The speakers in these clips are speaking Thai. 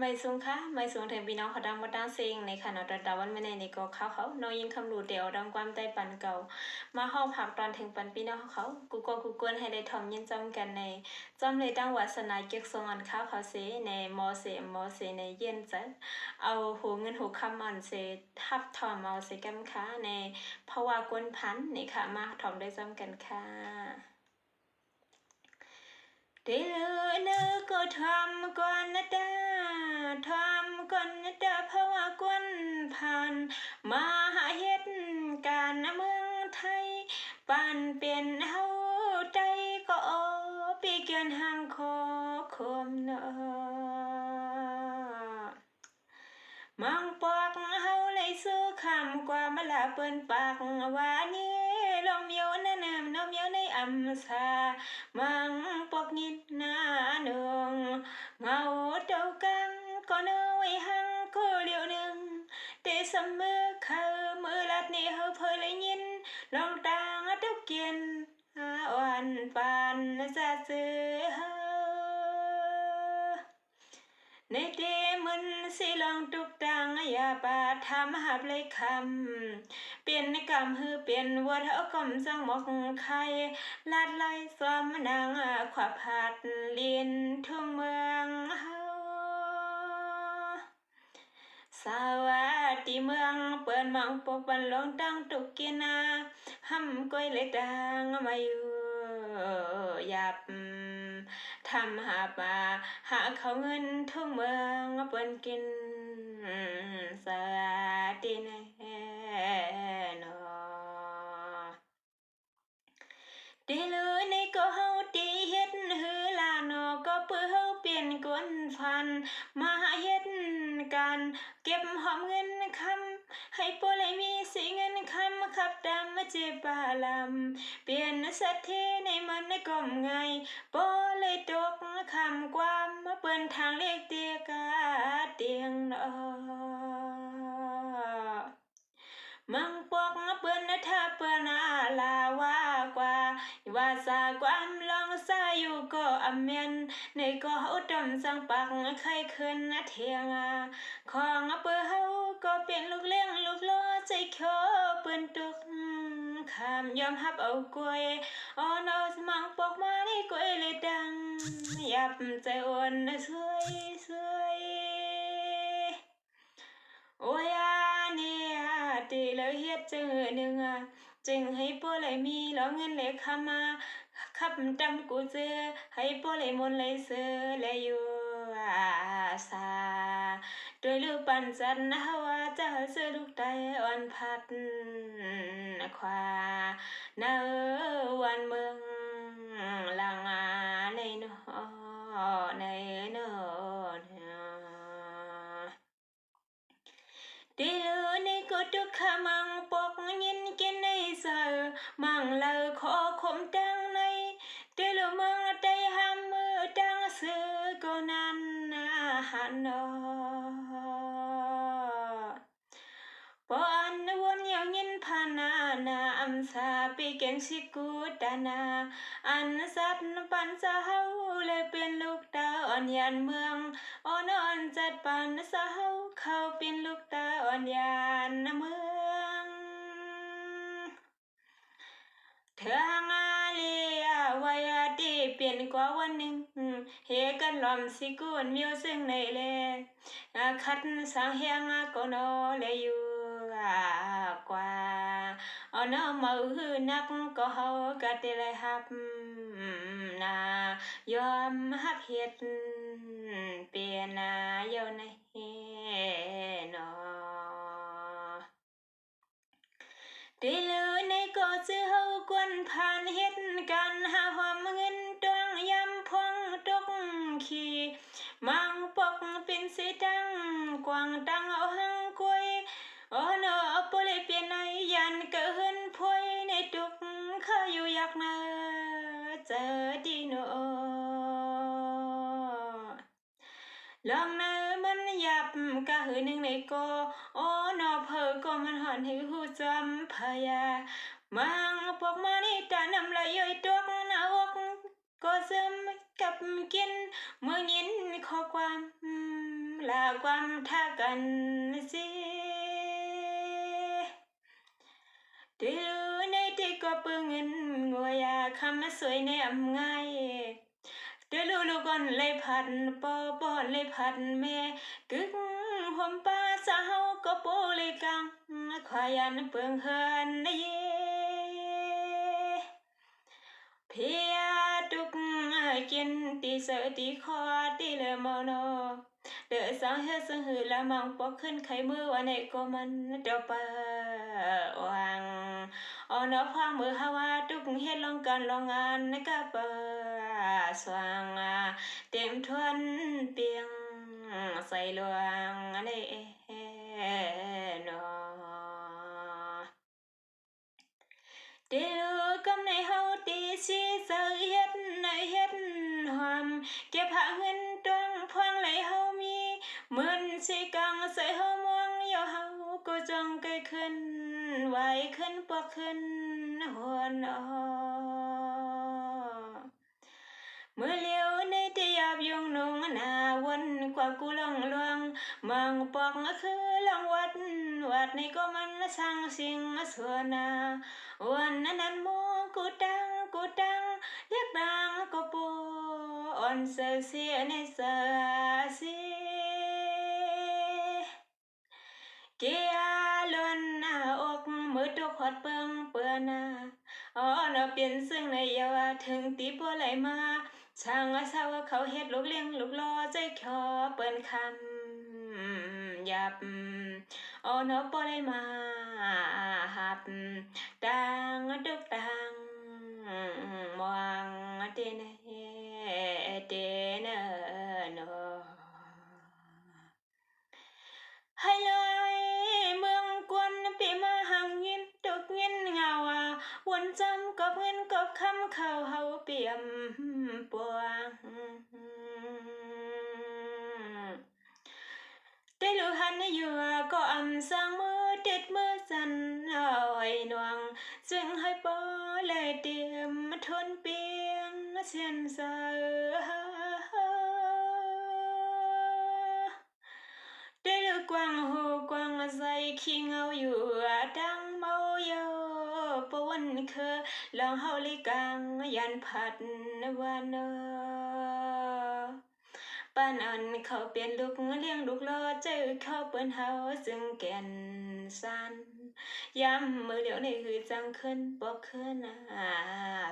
ไม่สูงค่ะไม่สูงถึงพี่น้องเขาดังมาดังเสียงในขณะตอนตะวันไม่ในในก็เขาเขาน้องยิงคำรูเดียวดังความใจปันเก่า มาห้องผักตอนถึงปันพี่น้องเขากูก็กูกวนให้ได้ทอมยินจำกันในจำเลยตั้งวัสนาเก็กทรงอันข้าวเขาเสในมอเสมอเสในเย็นจัดเอาหูเงินหูคำอันเสทับทอมเอาเสกัมค้าในภาวะกวนพันในค่ะมาทอมได้จำกันค่ะเดลือเนอก็ทำก่อนนะด ทำก่อนนะดาเพราะว่ากวนผ่าน มาหาเฮ็ดการนเมืองไทยปันเป็นเฮาใจก็อปีเกียนห่างคอคมเนอมังปอกเฮาเลยสู้คำกว่ามาลาเปิ้นปากว่านี่ลมโยนะเนิมนมโยในอัมสามังปอกนิดหน้าหนึ่งเงาเต้ากัง ก็เนไว้หังก็เลียวหนึ่งแต่เสมอเขามือลัดนี่เฮาเพอเลยยินลองตางทุกเกียนอาวันปานซาเสือเฮในเดมันสิลองตุกตังอย่าปาทำหับเลยคำ เปลี่ยนกรรมฮือเปลี่ยนวัดเอากำจังมอกไข่ลาดไล่ซ้อมนางขวาผัดเลียนทุ่งเมืองเฮา สวัสดีเมืองเปิดมังปกบันลงตั้งตุกกินาห้ำก้อยเล็กดังมาอยู่หยับทำหาปลาหาเขาเงินทุ่งเมืองเปิ้นกินสวัสดีแน่นอดีเลยในก็เฮาตีเฮ็ดฮือลานอก็เปื้อเฮาเปลี่ยนกวนฟันมา หอมเงินคำให้ปุเลยมีสีเงินคำขับดำมาเจ็บบาลำเปลี่ยนสัตเทในมันในกล่อมไงบ่เลยตกคำความมาเปิ้นทางเรียกเตียกาเตียงนอมัง อยู่ก็อำเมนในก็เฮาดำสังปักใครขึ้นนะเทียงอาของเปิ้นเฮาก็เป็นลูกเลี้ยงลูกล้อใจคอเปิ้นตุกคำยอมรับเอากล้วยอ๋อเรามังปอกมานี่ก็เอเลยดังยับใจอ่อนสวยสวยโอ้ยาเนี่ยตีแล้วเฮ็ดเออหนึ่งอะจึงให้พ่อเลยมีแล้วเงินเลยเข้ามา ขับจำกูเจอให้พ่อเลยมนเลยเสือเลยอยู่อาสาโดยลูกปันจันนะว่าจะเสือลูกใดอ่อนพัดควาเนอวันเมืองลางอาในนอในนอดีลือในกุตุขมังปกยินกินในเสือมังเลอขอคมดัง ในดีลือมังได้ห้ามมือดังเสือก็นั้นนาหันนอปอนวนยังยินพานานาอัมสาปีเกนชิกูดานา อันสัตปันสาเฮาเลยเป็นลูกตาอ่อนยันเมืองอ่อนอ่อนจัดปันสาเฮาเขาเป็นลูกตาอ่อนยันเมืองเธอ กันลอมสิกุนมิวซึ่งในเลอาคัดสังเฮียงก็โนเลยอยู่กว่าเอาเนาะมือนักก็เฮาก็ได้เลยฮับนายอมฮับเฮ็ดเปลี่ยนนายในเนอได้เลยในก็ซื้อเฮากวนผ่านเฮ็ดกันหาหอมเงิน อกเป็นสีดังกวางดังเอาหังกวยโอ้เนอปเลยเปลี่ยนในยันเกินพวยในตุกข้าอยู่อยากนาเจอดีโความท่ากันสิดูในที่ก็ปึงเงินงัวยาคำสวยในอำง่ายเดือลูลูกอนเลยพันปอปอนเลยพันแม่กึกอมป้าสาวก็โปเลยกังขวายันเปิงเฮินเยเพียตุกกินตีเสือตีคอตีเลมโน เดือสังเฮสังหือละมังปอกขึ้นไขมือวันไหนก็มันเดาปะวังออนอพังมือฮาวาตุกเฮ็ดลองการลองงานในกะปะสว่างเต็มทวนเปียงใส่ลวงในนอเดลูกำในเฮาตีสิเสเฮ็ดในเฮ็ดหอมเก็บหาเงินตวงพวงไหลเฮา กังใส่เฮามวงโยเฮาก็จองไกลขึ้น ไหวขึ้นปอกขึ้นหวนออเมื่อเลี้ยวในที่ยาบยงนงนาวนกว่ากูลองลวงมังปอกคือลองวัด วัดในก็มันช่างสิงส่วนนาวันนั้นนั้นมองกูตังกูตังเรียกดังก็ปอ่อนเสียเสียในสาสีเกียลวนหน้าอก มือตุกหอดเปิงเปื้อนาอ๋อเนาเปลี่ยนซึ่งในเยาวาถึงตีบัวไหลมาช่างว่าเศร้าว่าเขาเฮ็ดลูกเลี้ยงลูกรอใจคอเปิ้นคำหยับอ๋อเนาะบ่ได้มาหับดังดึกดังมองเดนเดนเนาะในจำกับเงินกับคำเขาเฮาเปี่ยมปวงได้รู้หันอยู่ก็อำสร้างมือเด็ดมือสันอ่อยนวงจึงให้ปอเลยเตรียมทนเปียงเสียนเสอได้เลือกกวางหูกวางใส่ขี้เงาอยู่ดังเมาเยา ปวนคือลองเฮาลิกังยันผัดวันเนอป้านอันเขาเปลี่ยนลูกเลี้ยงลูกรอเจอเขาเปิ้นเฮาซึ่งแก่นสันย้ำมือเหลียวในหือจังขึ้นบอกขึ้นอา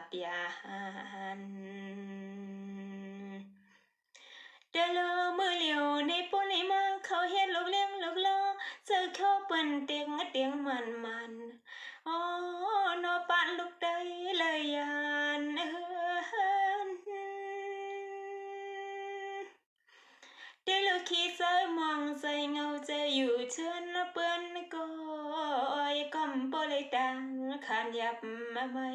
เปียหันเดลอมือเหลียวในปุลิมาเขาเฮ็ดลูกเลี้ยงลูกลอเจอเขาเปิ้นเตียงเตียงมันมัน อ๋อนอปานลูกได้เลยยานเฮือนเดลอขี้ใส่มองใสเงาจอยู่เชิญเปิ้นก็อ้อยกำบ่เลยดังขานยับมาไม่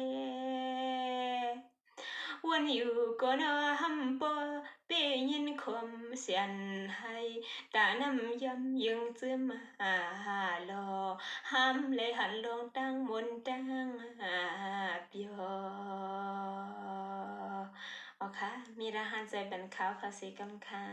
วันอยู่ก็นอหำปอเป ยินคมเสียนให้ตาน้ำยำยึงซึมาหาลอห้ามเลยหันลงตั้งมนตั้งหาเปียวอ๋อค่ะมีรหัสใจเป็นขาวค่ะสีกำค่ะ